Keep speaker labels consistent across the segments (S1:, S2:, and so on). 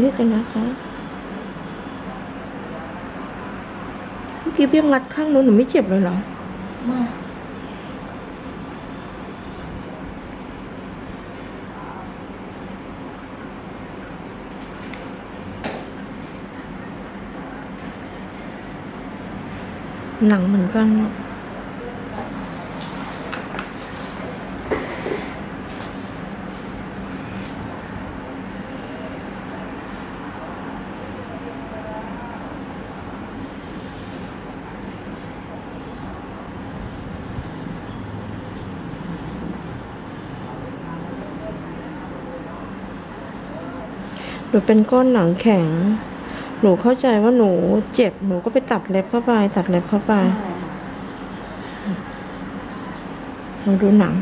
S1: เรียกกันนะคะเมื่อกี้พี่งัดข้างนู้นหนูไม่เจ็บเลยเหรอ
S2: ไม่
S1: หนังเหมือนกัน หนูเป็นก้อนหนังแข็ง หนูเข้าใจว่าหนูเจ็บ หนูก็ไปตัดเล็บเข้าไป ตัดเล็บเข้าไป
S2: ใช่ค่ะ
S1: ลองดูหนัง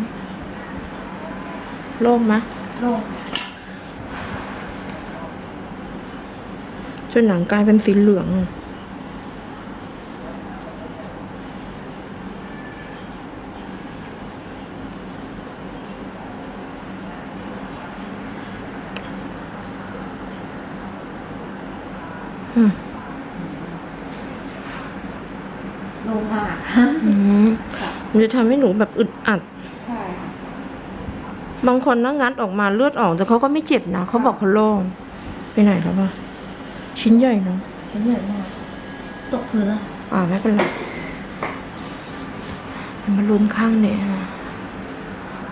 S1: โล่งไหม
S2: โล่ง
S1: จนหนังกลายเป็นสีเหลือง
S2: โล่งมาก
S1: อืมมันจะทำให้หนูแบบอึดอัด
S2: ใช่ค่ะ
S1: บางคนนะงัดออกมาเลือดออกแต่เขาก็ไม่เจ็บนะเขาบอกเขาโล่งไปไหนแล้ววะชิ้นใหญ่เนาะ
S2: ฉันเหนื่อยมากตกพื้นแล้ว
S1: อ่าไม่เป็นไรมาลุ้นข้างเนี่ย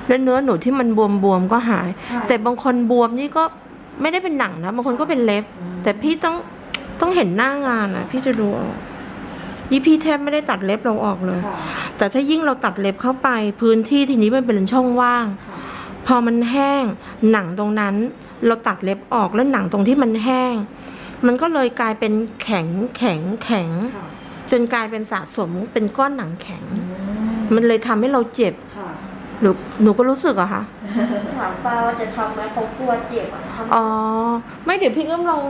S1: แล้วเนื้อหนูที่มันบวมๆก็หาย แต่บางคนบวมนี่ก็ไม่ได้เป็นหนังนะบางคนก็เป็นเล็บ แต่พี่ต้อง ต้องเห็นหน้างานอะ พี่จะดูออกนี่พี่แทบไม่ได้ตัดเล็บเราออกเลย
S2: ค่ะ
S1: แต่ถ้ายิ่งเราตัดเล็บเข้าไปพื้นที่ทีนี้มันเป็นช่องว่าง
S2: ค่ะ
S1: พอมันแห้งหนังตรงนั้น เราตัดเล็บออกแล้วหนังตรงที่มันแห้ง มันก็เลยกลายเป็นแข็งแข็งแข็ง
S2: ค่ะ
S1: จนกลายเป็นสะสมเป็นก้อนหนังแข็ง
S2: อืม
S1: มันเลยทำให้เราเจ็บ
S2: ค่ะ
S1: หนูหนูก็รู้สึกอะค่ะ
S3: ถามป้าว่าจะทำไหมเขากลัวเจ็บอะทำ
S1: อ๋อไม่เดี๋ยวพี่เอื้อมลอง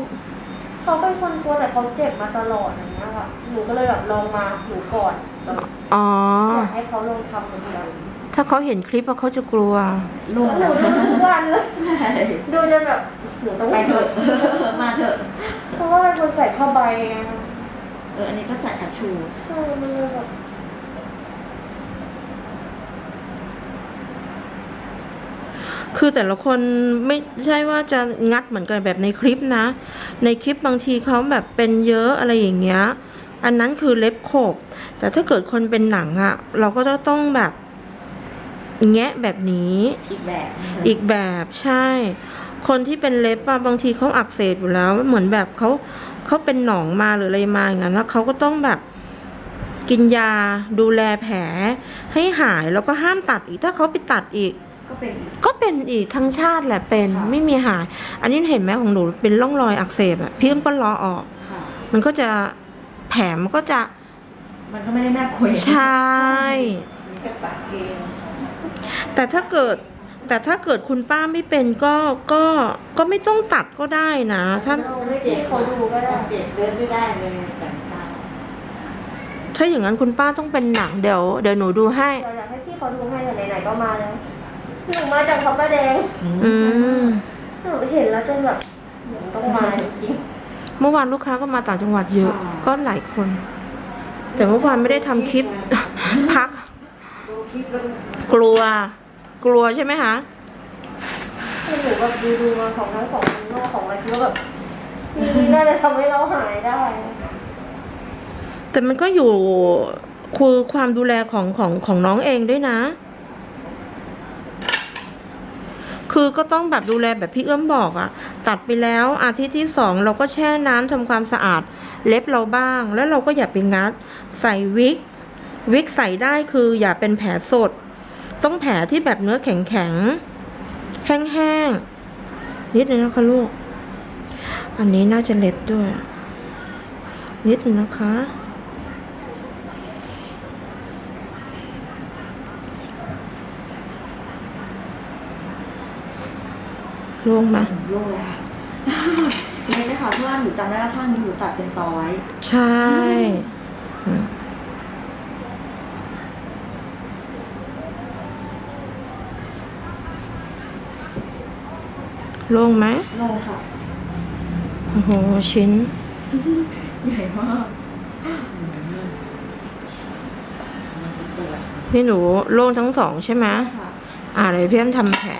S3: เขาเป็นคนกลัวแต่เขาเจ็บมาตลอดอย่างเงี้ยค่ะหนูก็เลยแบบลองมาหนูก่อนแบบ
S1: อ๋อ
S3: อยากให้เขาลองทำเหมือนกัน
S1: ถ้าเขาเห็นคลิปว่าเขาจะกลัว
S2: โล่ง
S3: หนูดูทุกวันเลย
S2: ใช่
S3: ดูจนแบบหนูต้อง
S2: ไปเถอะมาเถอะ
S3: เพราะว่าเป็นคนใส่ผ้าใบไงคะ
S2: เอออันนี้ก็ใส่อัดชู
S3: ใช่มันเลยแบบ
S1: คือแต่ละคนไม่ใช่ว่าจะงัดเหมือนกันแบบในคลิปนะ ในคลิปบางทีเขาแบบเป็นเยอะอะไรอย่างเงี้ย อันนั้นคือเล็บขบ แต่ถ้าเกิดคนเป็นหนังอะเราก็จะต้องแบบแงะแบบนี้
S2: อีกแบบ
S1: อีกแบบใช่ คนที่เป็นเล็บอะบางทีเขาอักเสบอยู่แล้ว เหมือนแบบเขาเขาเป็นหนองมาหรืออะไรมาอย่างนั้นแล้วเขาก็ต้องแบบกินยาดูแลแผลให้หายแล้วก็ห้ามตัดอีกถ้าเขาไปตัดอีก
S2: ก็เป็นอีก
S1: ก็เป็นอีกทั้งชาติแหละเป็น
S2: ค่ะ
S1: ไม่มีหาย อันนี้เห็นไหมของหนูเป็นร่องรอยอักเสบอะพี่เอ็มก็รอออก
S2: ค่ะ
S1: มันก็จะแผลมันก็จะ
S2: มันก็ไม่ได้น่ากลัวอย่าง
S1: ใช่
S2: มันก็ปากเอง
S1: แต่ถ้าเกิดแต่ถ้าเกิดคุณป้าไม่เป็นก็ก็ก็ไม่ต้องตัดก็ได้นะถ้า
S3: เอาให้พี่เขาดูก็ได้
S2: เจ็บเดินไม่ได้เลยแต่ตา
S1: ถ้าอย่างนั้นคุณป้าต้องเป็นหนังเดี๋ยวเดี๋ยวหนูดูให้
S3: เราอยากให้พี่เขาดูให้ไหนๆก็มาแล้ว หนูมาจากพระประแดง
S1: อืม
S3: หนูเห็นแล้วจนแบบหนูต้องมาจริง
S1: เมื่อวานลูกค้าก็มาต่างจังหวัดเยอะ ก็หลายคน แต่เมื่อวานไม่ได้ทำคลิป พัก
S2: ดูคลิปแล้ว
S1: กลัว กลัวใช่ไหมคะ
S3: ๆคือหนูแบบดูดูๆมาของทั้งของข้างนอกของอะไรคิดว่าแบบนี่น่าจะทำให้เราหายได้
S1: แต่มันก็อยู่คือความดูแลของของของน้องเองด้วยนะ คือก็ต้องแบบดูแลแบบพี่เอื้อมบอกอะตัดไปแล้วอาทิตย์ที่สองเราก็แช่น้ำทำความสะอาด เล็บเราบ้าง แล้วเราก็อย่าไปงัด ใส่วิกวิกใส่ได้คืออย่าเป็นแผลสด ต้องแผลที่แบบเนื้อแข็งแข็งแห้งๆนิดนึงนะคะลูก อันนี้น่าจะเล็บด้วย นิดนึงนะคะ โล่งไหม
S2: โล่งเลยค่ะนี่นะคะเพราะว่าหนูจำได้ว่าข้างนี้หนูตัดเป็นตอไว้
S1: ใช่อืมโล่งไหม
S2: โล่งค่ะ
S1: โอ้โห ชิ้น
S2: ใหญ่มาก
S1: นี่หนูโล่งทั้งสองใช่ไหม
S2: ค่ะ
S1: อ่าเดี๋ยวพี่แอมทำแผล